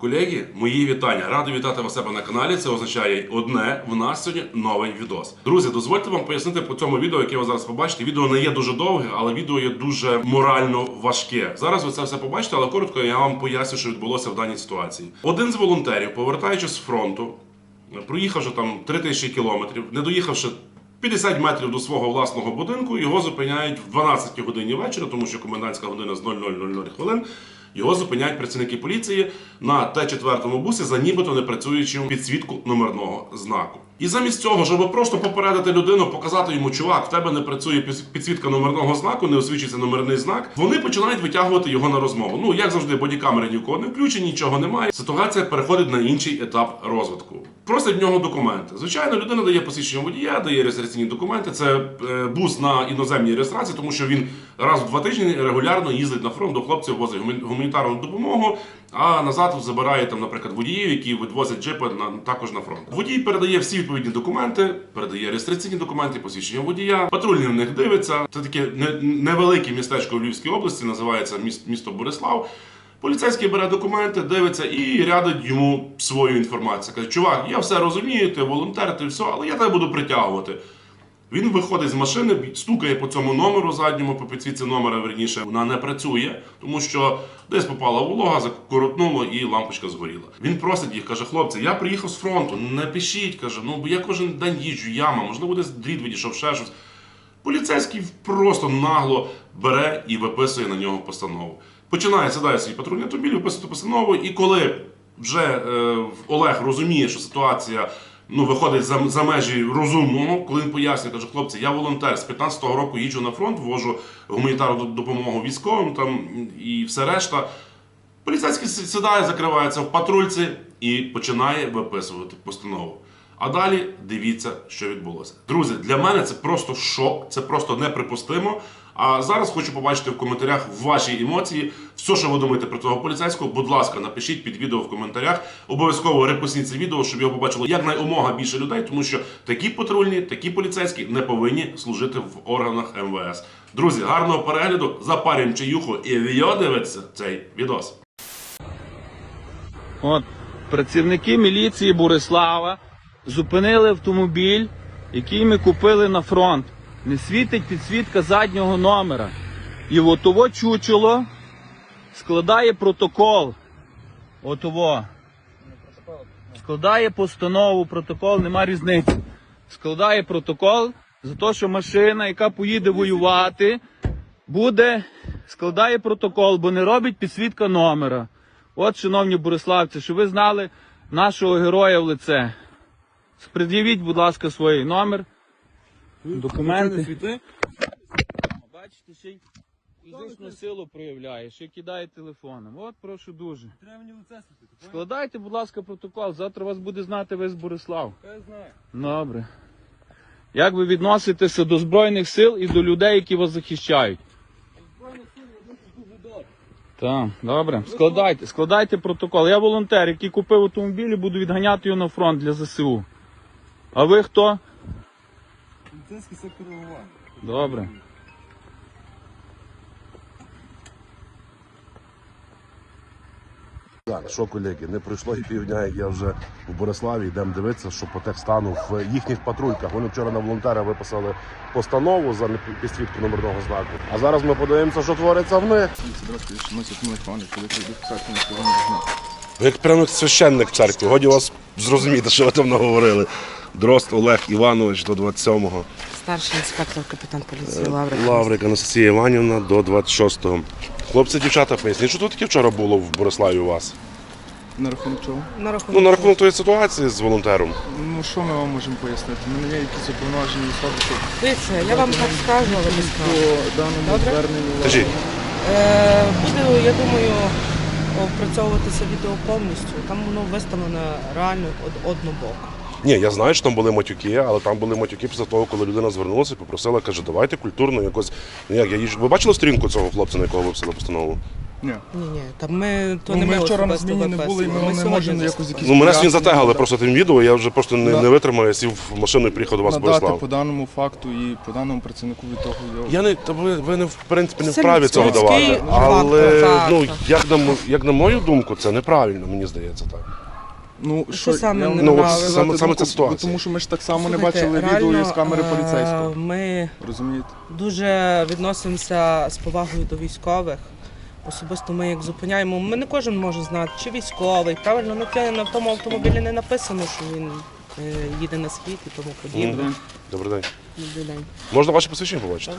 Колеги, мої вітання. Радий вітати вас себе на каналі. Це означає одне. В нас сьогодні новий відос. Друзі, дозвольте вам пояснити по цьому відео, яке ви зараз побачите. Відео не є дуже довге, але відео є дуже морально важке. Зараз ви це все побачите, але коротко я вам поясню, що відбулося в даній ситуації. Один з волонтерів, повертаючись з фронту, проїхавши там 3000 кілометрів, не доїхавши 50 метрів до свого власного будинку, його зупиняють в 12 годині вечора, тому що комендантська година з 00.00 хвилин. Його зупиняють працівники поліції на Т4 бусі за нібито не працюючим підсвітку номерного знаку. І замість цього, щоб просто попередити людину, показати йому, чувак, в тебе не працює підсвітка номерного знаку, не освічується номерний знак. Вони починають витягувати його на розмову. Ну як завжди, бодікамери ні в кого не включені, нічого немає. Ситуація переходить на інший етап розвитку. Просять в нього документи. Звичайно, людина дає посвідчення водія, дає реєстраційні документи. Це е, бус на іноземній реєстрації, тому що він раз у два тижні регулярно їздить на фронт до хлопців, возить гуманітарну допомогу, а назад забирає там, наприклад, водіїв, які відвозять джипи на також на фронт. Водій передає всі відповідні документи, передає реєстраційні документи, посвідчення водія. Патрульний в них дивиться. Це таке невелике містечко в Львівській області, називається міс- місто Борислав. Поліцейський бере документи, дивиться і рядить йому свою інформацію. Каже, чувак, я все розумію, ти волонтер, ти все, але я тебе буду притягувати. Він виходить з машини, стукає по цьому номеру задньому, по підсвітці номера, верніше, вона не працює, тому що десь попала волога, закоротнуло і лампочка згоріла. Він просить їх, каже: хлопці, я приїхав з фронту, не пишіть, каже, ну бо я кожен день їжджу, яма, можливо, десь дріт відійшов, ще щось. Поліцейський просто нагло бере і виписує на нього постанову. Починає сідає свій патрульний автомобіль, виписувати постанову, і коли вже е, Олег розуміє, що ситуація ну, виходить за, за межі розумного, коли він пояснює, каже, хлопці, я волонтер з 15-го року їжджу на фронт, вожу гуманітарну допомогу військовим там і все решта. Поліцейський сідає, закривається в патрульці і починає виписувати постанову. А далі дивіться, що відбулося. Друзі, для мене це просто шок, це просто неприпустимо. А зараз хочу побачити в коментарях ваші емоції. Все, що ви думаєте про цього поліцейського, будь ласка, напишіть під відео в коментарях. Обов'язково репостніть це відео, щоб його побачило якнаймога більше людей, тому що такі патрульні, такі поліцейські не повинні служити в органах МВС. Друзі, гарного перегляду, запарюємо чаюху і відео дивиться цей відос. От працівники міліції Борислава зупинили автомобіль, який ми купили на фронт. Не світить підсвітка заднього номера. І отово чучело складає протокол. Отово. Складає постанову, протокол, нема різниці. Складає протокол за те, що машина, яка поїде воювати, буде, складає протокол, бо не робить підсвітка номера. От, шановні бориславці, що ви знали нашого героя в лице. Пред'явіть, будь ласка, свій номер, документи. Бачите, ще й фізичну силу проявляє, ще кидає телефоном. От, прошу дуже. Треба мені лице світити. Складайте, будь ласка, протокол. Завтра вас буде знати весь Борислав. Я знаю. Добре. Як ви відноситеся до Збройних сил і до людей, які вас захищають? Збройних сил я дуже добре. Так, добре. Складайте, складайте протокол. Я волонтер, який купив автомобіль і буду відганяти його на фронт для ЗСУ. А ви хто? Поліцейський сектор ОВА. Добре. Так, що колеги, не пройшло і півдня, як я вже в Бориславі, йдемо дивитися, що по техстану в їхніх патрульках. Вони вчора на волонтера виписали постанову за підсвітку номерного знаку. А зараз ми подивимося, що твориться в них. Ви як прямо як священник в церкві, годі вас зрозуміти, що ви там наговорили. Дрозд Олег Іванович до 27-го. Старший інспектор, капітан поліції Лаврик. Лаврик Анастасія Іванівна до 26-го. Хлопці, дівчата, поясніть, що тут таке вчора було в Бориславі у вас? На рахунок чого? На рахунок. Ну, на рахунок тої ситуації з волонтером. Ну що ми вам можемо пояснити? Ми не є якісь уповноважені особи, що Дивіться, я вам так скажу, але без по даному Добре. зверненню. Кажіть. Е, буде, я думаю, опрацьовуватися відео повністю. Там воно виставлено реально од однобоко. Ні, я знаю, що там були матюки, але там були матюки після того, коли людина звернулася і попросила, каже, давайте культурно якось. Ну як я їжджу. Ви бачили сторінку цього хлопця, на якого виписали постанову? Ні. Ні, ні, та ми то Ну, не ми ми вчора на зміні не були, і ми виписуємо. не можемо якось якісь Ну, мене сьогодні пояснення затягали надати. просто тим відео, я вже просто не, Да. не витримав, я сів в машину і приїхав до вас надати Борислав. по даному факту і по даному працівнику від того я... Я не та ви, ви не в принципі не Це вправі людський цього давати. Але ну як на як на мою думку, це неправильно, мені здається так. Ну, Що саме я не Ну, от саме- саме ця ситуація. бо Тому що ми ж так само не Слухайте, бачили відео реально, із камери е, поліцейського. Ми Розумієте? дуже відносимося з повагою до військових. Особисто ми їх зупиняємо. Ми не кожен може знати, чи військовий. Правильно, на те- на тому автомобілі не написано, що він е, їде на схід і тому подібне. Мгм. Добрий день. Добрий день. Можна ваше посвідчення побачити?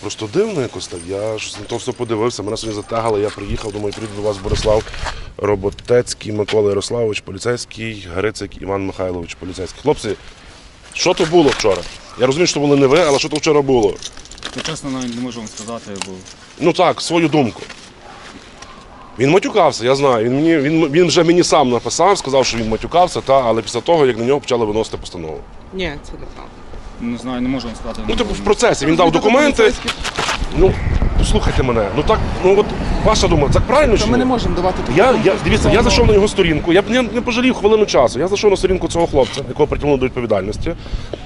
Просто дивно якось так. Я ж на то все подивився, мене сьогодні затягали, я приїхав, думаю, приїду до вас Борислав Роботецький, Микола Ярославович, поліцейський, Грицик Іван Михайлович, поліцейський. Хлопці, що то було вчора? Я розумію, що то були не ви, але що то вчора було? Я чесно навіть не можу вам сказати, бо Ну так, свою думку. Він матюкався, я знаю. Він, мені, він, він вже мені сам написав, сказав, що він матюкався, та, але після того, як на нього почали виносити постанову. Ні, це не правда. не знаю, не можу вам сказати. Ну, типу, в процесі він дав документи. Ну, послухайте мене. Ну так, ну от ваша думка, так правильно чи ми не можемо давати таку Я, думку я, дивіться, я зайшов на його сторінку, я б не, не пожалів хвилину часу. Я зайшов на сторінку цього хлопця, якого притягнули до відповідальності.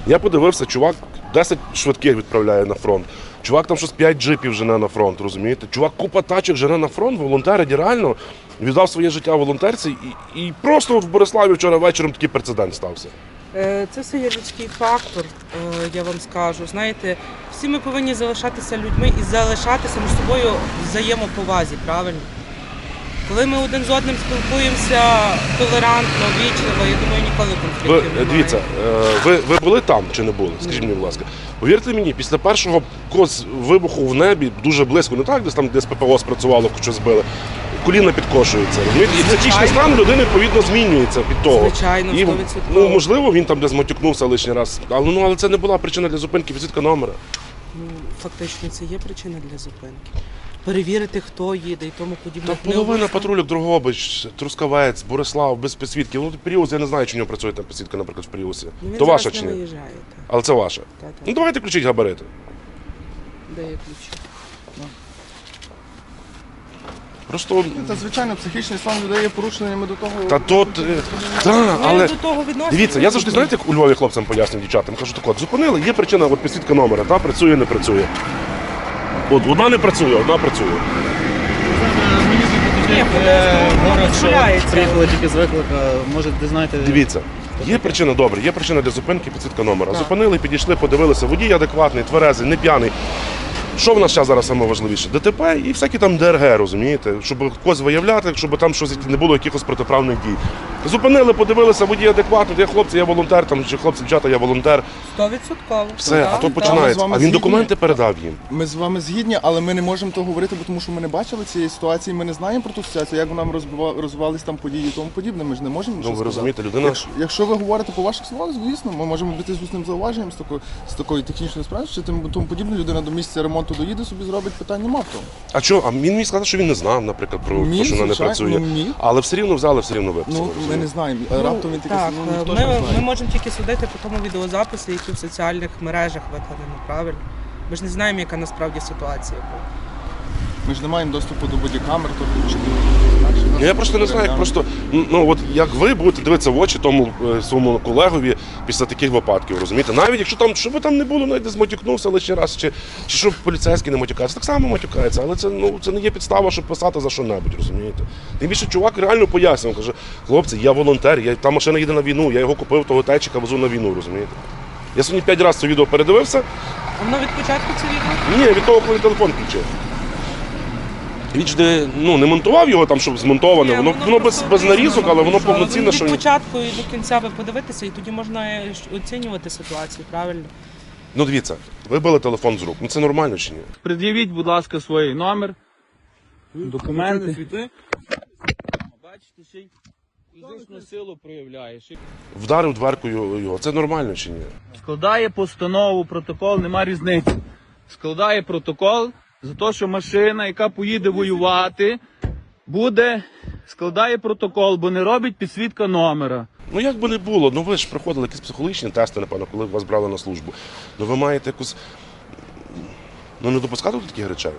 Я подивився, чувак 10 швидких відправляє на фронт. Чувак там щось 5 джипів жене на фронт, розумієте? Чувак купа тачок жене на фронт, волонтери реально віддав своє життя волонтерці і, і просто в Бориславі вчора вечором такий прецедент стався. Е, Це все є людський фактор, е, я вам скажу. Знаєте, всі ми повинні залишатися людьми і залишатися між собою в взаємоповазі, правильно? Коли ми один з одним спілкуємося толерантно, вічливо, я думаю, ніколи конфліктів немає. дивіться, е, ви, ви були там чи не були? Скажіть мені, будь ласка. Повірте мені, після першого вибуху в небі дуже близько, не так, десь там десь ППО спрацювало, що збили. Коліна підкошується. Розумієте? І психічний стан людини відповідно змінюється від того. Звичайно, І, 100%. ну, можливо, він там десь матюкнувся лишній раз. Але ну але це не була причина для зупинки візитка номера. Ну, фактично, це є причина для зупинки. Перевірити, хто їде і тому подібне. Та половина патрулів Другобич, Трускавець, Борислав, без підсвітків. Ну, Пріус, я не знаю, чи в нього працює там підсвітка, наприклад, в Пріусі. Ну, він То зараз ваша не чи ні? виїжджає. Та, Але це ваше. та, та. Ну давайте включіть габарити. Де є ключі? Просто Та звичайно, психічний стан людей є порушеннями до того. Та тут. е, Та, але. до того відносимося. Дивіться, я завжди знаєте, як у Львові хлопцям пояснюю дівчатам. Кажу, так от, зупинили, є причина, от підсвітка номера, та працює, не працює. От одна не працює, одна працює. Ні, Е, говорять, що дозволяється. приїхали тільки з виклика, може, ви знаєте, Дивіться, є причина добре, є причина для зупинки, підсвітка номера. Зупинили, підійшли, подивилися, водій адекватний, тверезий, не п'яний. Що в нас зараз зараз саме важливіше? ДТП і всякі там ДРГ, розумієте? Щоб когось виявляти, щоб там щось не було якихось протиправних дій. Зупинили, подивилися, водій адекватний, я хлопці, я волонтер, там чи хлопці, дівчата, я волонтер. Стовідсотково. Все, а то починається. А він згідні. документи передав їм. Ми з вами згідні, але ми не можемо того говорити, бо тому що ми не бачили цієї ситуації, ми не знаємо про ту ситуацію, як нам розбива- розвивались там події і тому подібне. Ми ж не можемо. Ну, ви розумієте, людина- Якщо, якщо ви говорите по ваших словах, звісно, ми можемо бути з усним зауваженням з такою з такою технічною справою, чи тим тому подібне. Людина до місця ремонту доїде, собі зробить питання нема в тому. А що? А він мені сказав, що він не знав, наприклад, про Міг, те, що вона не звичайно, працює. ну, міг. Але все рівно взяли, все рівно виписали. Ну ми не знаємо. Раптом він такий так, ну, ніхто ми, ж не ми знає. можемо тільки судити по тому відеозапису, який в соціальних мережах викладено, правильно? Ми ж не знаємо, яка насправді ситуація була. Ми ж не маємо доступу до бодікамер, тобто чи Ну, Я просто не знаю, як просто ну от як ви будете дивитися в очі тому е, своєму колегові після таких випадків, розумієте? Навіть якщо там, що би там не було, навіть десь матюкнувся лише раз, чи, чи щоб поліцейський не матюкається, так само матюкається, але це ну це не є підстава, щоб писати за що-небудь, розумієте? Тим більше чувак реально пояснював, каже, хлопці, я волонтер, я та машина їде на війну, я його купив, того течика везу на війну, розумієте? Я сьогодні п'ять разів це відео передивився. Воно від початку це відео? Ні, від того, коли телефон включив. Він ж не, ну, не монтував його там, щоб змонтоване. Ні, Воно, воно без, без нарізок, але воно повноцінне, від що він. початку і до кінця ви подивитеся, і тоді можна оцінювати ситуацію, правильно? Ну дивіться, вибили телефон з рук. Ну це нормально чи ні? Пред'явіть, будь ласка, свій номер, документи. Бачите, ще й фізичну силу проявляє. ще й Вдарив дверкою його. Це нормально чи ні? Складає постанову, протокол, нема різниці. Складає протокол за те, що машина, яка поїде воювати, буде, складає протокол, бо не робить підсвітка номера. Ну як би не було, ну ви ж проходили якісь психологічні тести, напевно, коли вас брали на службу. Ну ви маєте якусь. Ну не допускати до таких речей.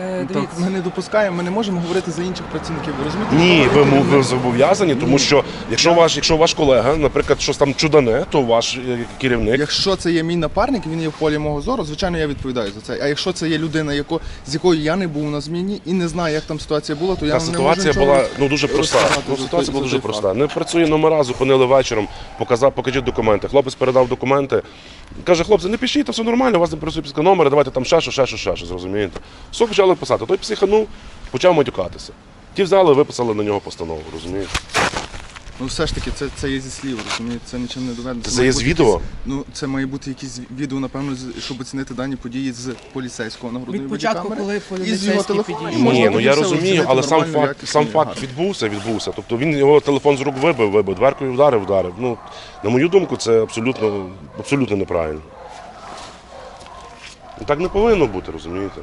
Е, Так, дивіться. ми не допускаємо, ми не можемо говорити за інших працівників. Ви розумієте? Ні, ви, му- ви зобов'язані, тому що якщо ваш, якщо ваш колега, наприклад, щось там чудане, то ваш е, керівник Якщо це є мій напарник, він є в полі мого зору, звичайно, я відповідаю за це. А якщо це є людина, яко, з якою я не був на зміні і не знаю, як там ситуація була, то я Та не ситуація можу була нічого ну дуже проста. розказати Ну, за ситуація була дуже той проста. факт. Не працює номера, зупинили вечором, показав, покажіть документи. Хлопець передав документи. Каже, хлопці, не пишіть, то все нормально, у вас не працює піска номера, давайте там ще що, ще що, ще що, зрозумієте. Все почали писати. Той психанув, почав матюкатися. Ті взяли, виписали на нього постанову, розумієте? Ну все ж таки, це, це є зі слів, розумієте, це нічим не доведено. Це має є з відео? якісь- ну, це має бути якісь відео, напевно, з- щоб оцінити дані події з поліцейського нагрудної Від початку, бодікамери коли і з його поліцейський телефону. підійшов. можна Ні, ну я розумію, оцінити але сам нормально, факт, якісно сам факт гарно. відбувся, відбувся. Тобто він його телефон з рук вибив, вибив, дверкою вдарив, вдарив. Ну, на мою думку, це абсолютно, абсолютно неправильно. Ну, Так не повинно бути, розумієте?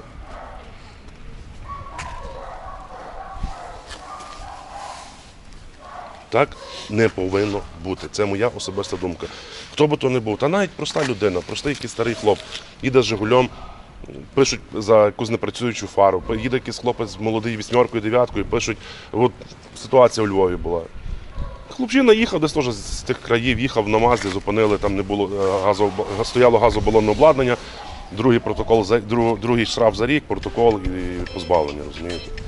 Так не повинно бути. Це моя особиста думка. Хто би то не був, та навіть проста людина, простий якийсь старий хлоп, їде з Жигулем, пишуть за якусь непрацюючу фару. Їде якийсь хлопець молодий вісьмеркою, дев'яткою, пишуть, от ситуація у Львові була. Хлопчина їхав десь теж з тих країв, їхав на Мазді, зупинили, там не було е, стояло газобалонне обладнання, другий протокол другий штраф за рік, протокол і позбавлення, розумієте?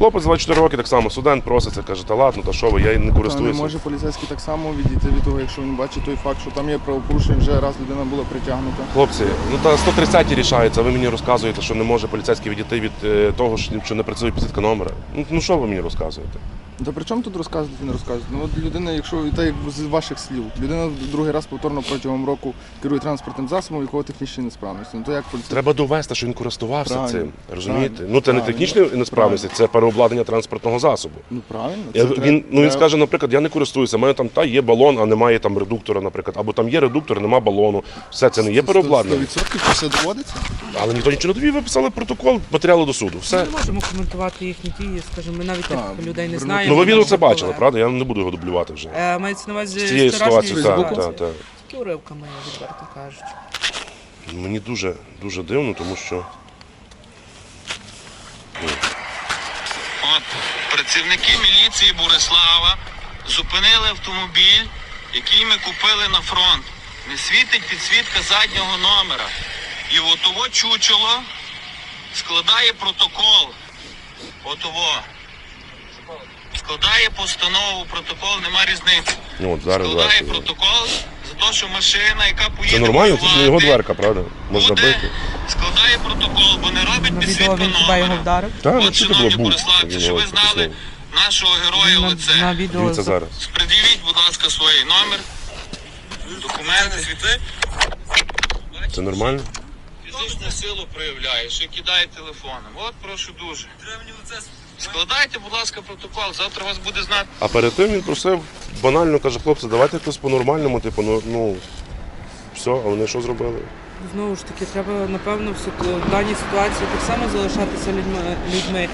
Хлопець 24 роки, так само студент проситься, каже, та ладно, та що ви, я не Та не може поліцейський так само відійти від того, якщо він бачить той факт, що там є правопорушення, вже раз людина була притягнута. Хлопці, ну та 130 рішається, ви мені розказуєте, що не може поліцейський відійти від е, того, що що не працює підсвітка номера. Ну, ну що ви мені розказуєте? Та при чому тут розказувати, не розказувати? Ну от людина, якщо і так як з ваших слів, людина другий раз повторно протягом року керує транспортним засобом, у якого технічні несправності. Ну то як поліцейський? Треба довести, що він користувався Правильно, цим. Розумієте? правильно, Ну це не правильно, технічні несправності, це переобладнання транспортного засобу. Ну правильно. Я, це він, треба- ну, він треба- скаже, наприклад, я не користуюся, у мене там та є балон, а немає там редуктора, наприклад. Або там є редуктор, нема балону. Все це не є переобладнання. 100% це все доводиться? Але ніхто нічого не довів, виписали протокол, матеріали до суду. Ми не можемо коментувати їхні дії, скажімо, ми навіть Так, тих людей не знаємо. Ну ви відео це бачили, правда? Я не буду його дублювати вже. Е, Мається на увазі З цієї ситуації, так, так, так. Уривками, відверто кажучи. Мені дуже, дуже дивно, тому що. От працівники міліції Борислава зупинили автомобіль, який ми купили на фронт. Не світить підсвітка заднього номера. І отово чучело складає протокол. Отово. Складає постанову, протокол, нема різниці. Ну, от зараз Складає дверка. протокол за те, що машина, яка поїде. Це нормально, це не його дверка, правда? Можна буде, бити. складає протокол, бо не робить На підсвітку відео він хіба його номера. Так, ну От, шановні. Бориславці, що ви знали нашого героя в На, лице. на відео Дивіться зараз. Пред'явіть, будь ласка, свій номер, документи, світи. Це нормально? Фізичну силу проявляєш і кидає телефоном. От прошу дуже. Складайте, будь ласка, протокол, завтра вас буде знати. А перед тим він просив банально, каже, хлопці, давайте хтось по-нормальному, типу, ну, ну все, а вони що зробили? Знову ж таки, треба, напевно, в, в даній ситуації так само залишатися людьми. людьми.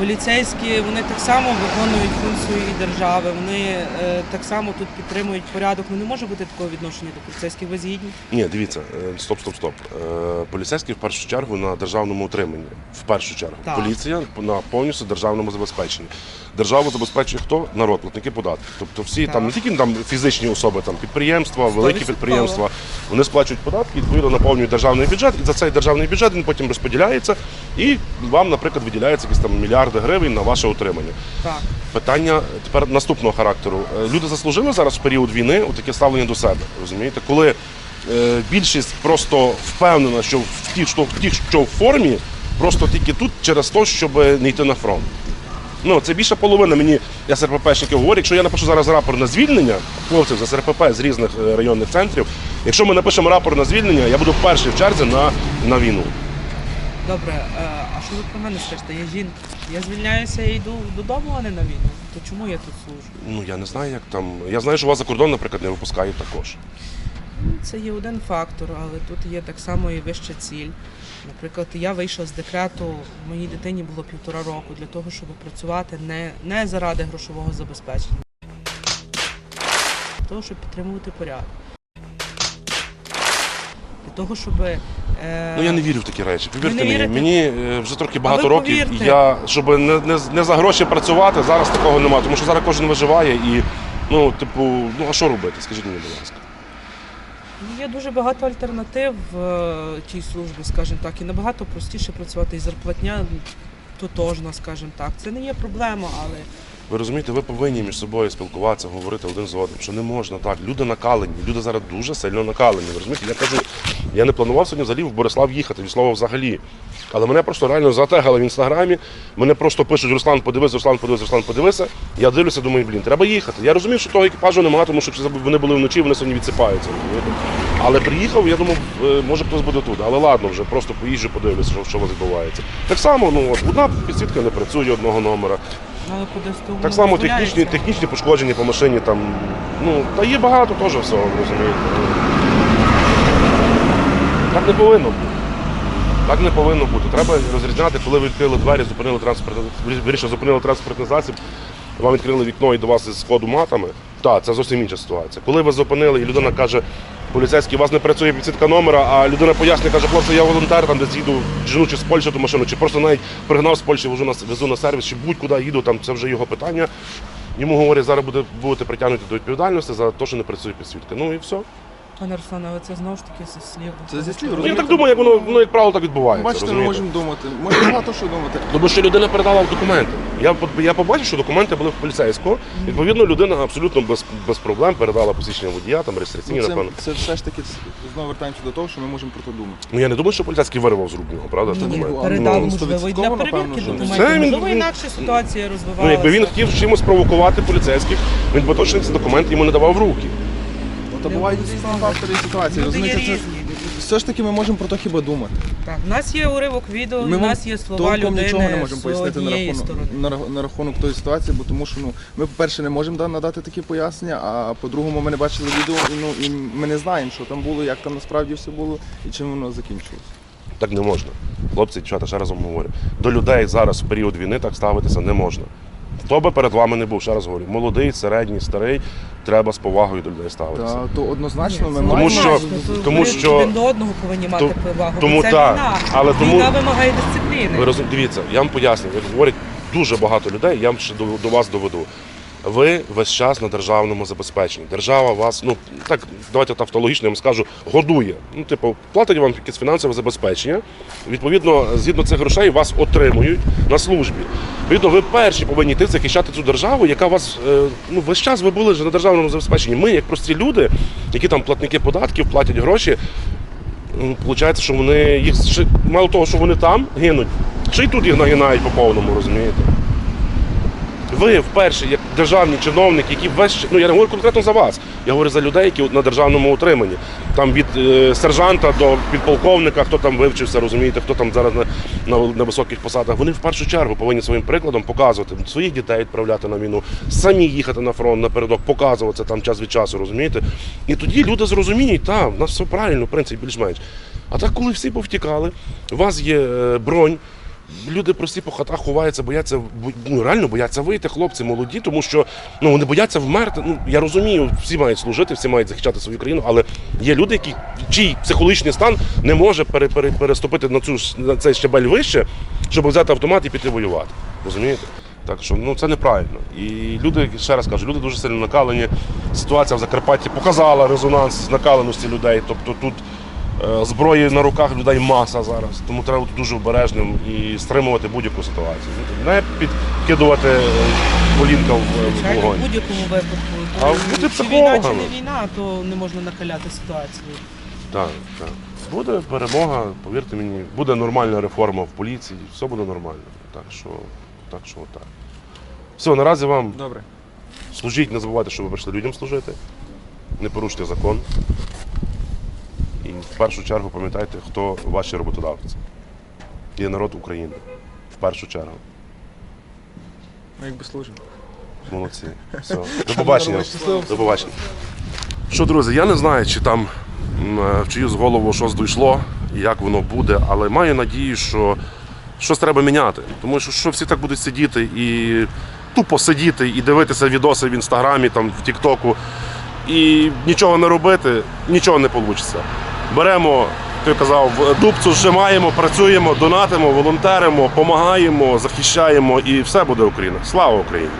Поліцейські вони так само виконують функцію і держави, вони е, так само тут підтримують порядок. Ну не може бути такого відношення до поліцейських. Ви згідні? Ні, дивіться, е, стоп, стоп, стоп. Е, Поліцейські в першу чергу на державному утриманні. В першу чергу. Так. Поліція на повністю державному забезпеченні. Державу забезпечує хто? Народ, платники податків. Тобто всі Так. там не тільки там фізичні особи, там підприємства, великі 100%. підприємства. Вони сплачують податки, відповідно наповнюють державний бюджет, і за цей державний бюджет він потім розподіляється, і вам, наприклад, виділяється якісь там мільярди гривень на ваше утримання. Так. Питання тепер наступного характеру. Е, Люди заслужили зараз в період війни у таке ставлення до себе. Розумієте, коли е, більшість просто впевнена, що в ті, що в ті, що в формі, просто тільки тут через те, щоб не йти на фронт. Ну, це більше половина мені СРППшників говорять, якщо я напишу зараз рапорт на звільнення хлопців з СРПП з різних е, районних центрів, якщо ми напишемо рапорт на звільнення, я буду перший в черзі на, на війну. Добре, е, а що ви про мене скажете? Я жінка. Я звільняюся і йду додому, а не на війну. То чому я тут служу? Ну я не знаю, як там. Я знаю, що вас за кордон, наприклад, не випускають також. Це є один фактор, але тут є так само і вища ціль. Наприклад, я вийшла з декрету, моїй дитині було півтора року для того, щоб працювати не, не заради грошового забезпечення, для того, щоб підтримувати порядок. Для того, щоб. Е... Ну я не вірю в такі речі. Повірте мені, мені е, вже трохи багато років. і. Я щоб не, не, не за гроші працювати, зараз такого немає, тому що зараз кожен виживає і ну, типу, ну а що робити? Скажіть мені, будь ласка. Є дуже багато альтернатив в тій службі, скажімо так, і набагато простіше працювати, і зарплатня тотожна, скажімо так. Це не є проблема, але Ви розумієте, ви повинні між собою спілкуватися, говорити один з одним, що не можна так. Люди накалені, люди зараз дуже сильно накалені. Ви розумієте, я кажу, я не планував сьогодні взагалі в Борислав їхати, від слова взагалі. Але мене просто реально затегали в інстаграмі. Мене просто пишуть Руслан, подивись, Руслан, подивись, Руслан, подивися. Я дивлюся, думаю, блін, треба їхати. Я розумів, що того екіпажу немає, тому що вони були вночі, вони сьогодні відсипаються. Але приїхав, я думав, е, може хтось буде тут. Але ладно, вже просто поїжджу, подивлюся, що, що відбувається. Так само, ну от одна підсвітка не працює одного номера. Але ДСТУ Так само технічні, технічні пошкодження по машині там. Ну, та є багато теж всього, розумієте. Так не повинно бути. Так не повинно бути. Треба розрізняти, коли ви відкрили двері, зупинили транспортний вірніше, зупинили транспортний засіб, вам відкрили вікно і до вас із сходу матами. Так, це зовсім інша ситуація. Коли ви зупинили і людина каже, поліцейський, у вас не працює підсвітка номера, а людина пояснює, каже, хлопці, я волонтер, там десь їду, жену чи з Польщі ту машину, чи просто навіть пригнав з Польщі, везу на, везу на сервіс, чи будь-куди їду, там це вже його питання. Йому говорять, зараз буде, будете притягнути до відповідальності за те, що не працює підсвітка. Ну і все. Пане Руслане, але це знову ж таки зі слів. Це зі слів, Ну, я так думаю, як воно, воно як правило так відбувається. Бачите, ми розумієте? можемо думати. Можна багато що думати. Тому що людина передала документи. Я, по- я побачив, що документи були в поліцейського. Відповідно, людина абсолютно без, без проблем передала посвідчення водія, там реєстраційні, Ну, це, напевно. це все ж таки знову вертаємося до того, що ми можемо про це думати. Ну я не думаю, що поліцейський вирвав з рук нього, правда? Ні, Ти ні, передав, Ну, можливо, і для 100% напевно, перевірки що ні. документів. Він- Можливо, інакше ситуація розвивалася. Ну, якби він хотів чимось провокувати поліцейських, він би точно ці документи йому не давав в руки. Та бувають різні фактори і ситуації. Люди є Розумієте, це різні. все ж таки ми можемо про то хіба думати. Так, у нас є уривок відео, Ми у нас є слова толком людини нічого не можемо з пояснити на однієї рахунок, сторони. на, рах- на рахунок тої ситуації, бо тому що ну, ми, по-перше, не можемо да- надати такі пояснення, а по-другому ми не бачили відео і, ну, і ми не знаємо, що там було, як там насправді все було і чим воно закінчилось. Так не можна. Хлопці, дівчата, ще раз вам говорю. До людей зараз в період війни так ставитися не можна. Хто би перед вами не був, ще раз говорю, молодий, середній, старий, треба з повагою до людей ставитися. Та, то однозначно ми Це Тому маємо. що- тому що- один до одного повинні мати То- повагу. бо тому це війна. але тому- Війна вимагає дисципліни. Ви розум... дивіться, я вам поясню, як говорять дуже багато людей, я вам ще до, до вас доведу. Ви весь час на державному забезпеченні. Держава вас, ну так, давайте тавтологічно я вам скажу, годує. Ну, типу, платить вам якесь фінансове забезпечення. Відповідно, згідно цих грошей вас отримують на службі. Відповідно, ви перші повинні йти захищати цю державу, яка вас е, ну весь час ви були вже на державному забезпеченні. Ми, як прості люди, які там платники податків, платять гроші. Получається, що вони їх мало того, що вони там гинуть, ще й тут їх нагинають по повному, розумієте? Ви вперше, як державні чиновники, які весь ну я не говорю конкретно за вас, я говорю за людей, які на державному утриманні. Там від е, сержанта до підполковника, хто там вивчився, розумієте, хто там зараз на, на, на високих посадах. Вони в першу чергу повинні своїм прикладом показувати своїх дітей відправляти на війну, самі їхати на фронт напередок, показувати там час від часу, розумієте? І тоді люди зрозуміють, так, в нас все правильно, в принципі, більш-менш. А так, коли всі повтікали, у вас є е, бронь. Люди прості по хатах ховаються, бояться бо- ну, реально бояться вийти, хлопці молоді, тому що ну вони бояться вмерти. Ну я розумію, всі мають служити, всі мають захищати свою країну, але є люди, які чий психологічний стан не може пере, пере, переступити на цю на цей щебель вище, щоб взяти автомат і піти воювати. Розумієте? Так що ну це неправильно. І люди, ще раз кажу, люди дуже сильно накалені. Ситуація в Закарпатті показала резонанс накаленості людей. Тобто тут Зброї на руках людей маса зараз, тому треба бути дуже обережним і стримувати будь-яку ситуацію. Не підкидувати е, колінка в, в Звичайно, в вогонь. будь-якому випадку. А бути чи війна, чи не війна, то не можна накаляти ситуацію. Так, так. Буде перемога, повірте мені, буде нормальна реформа в поліції, все буде нормально. Так що, так що так. Все, наразі вам Добре. служіть, не забувайте, що ви прийшли людям служити, не порушуйте закон. І в першу чергу пам'ятайте, хто ваші роботодавці. Є народ України. В першу чергу. Ми якби служимо. Молодці. Все. До побачення. До побачення. Що, друзі, я не знаю, чи там е, в чиюсь голову щось дійшло і як воно буде, але маю надію, що щось треба міняти. Тому що, що всі так будуть сидіти і тупо сидіти і дивитися відоси в інстаграмі, там, в Тіктоку, і нічого не робити, нічого не вийде. Беремо, ти казав, дубцу зжимаємо, працюємо, донатимо, волонтеримо, допомагаємо, захищаємо і все буде Україна. Слава Україні!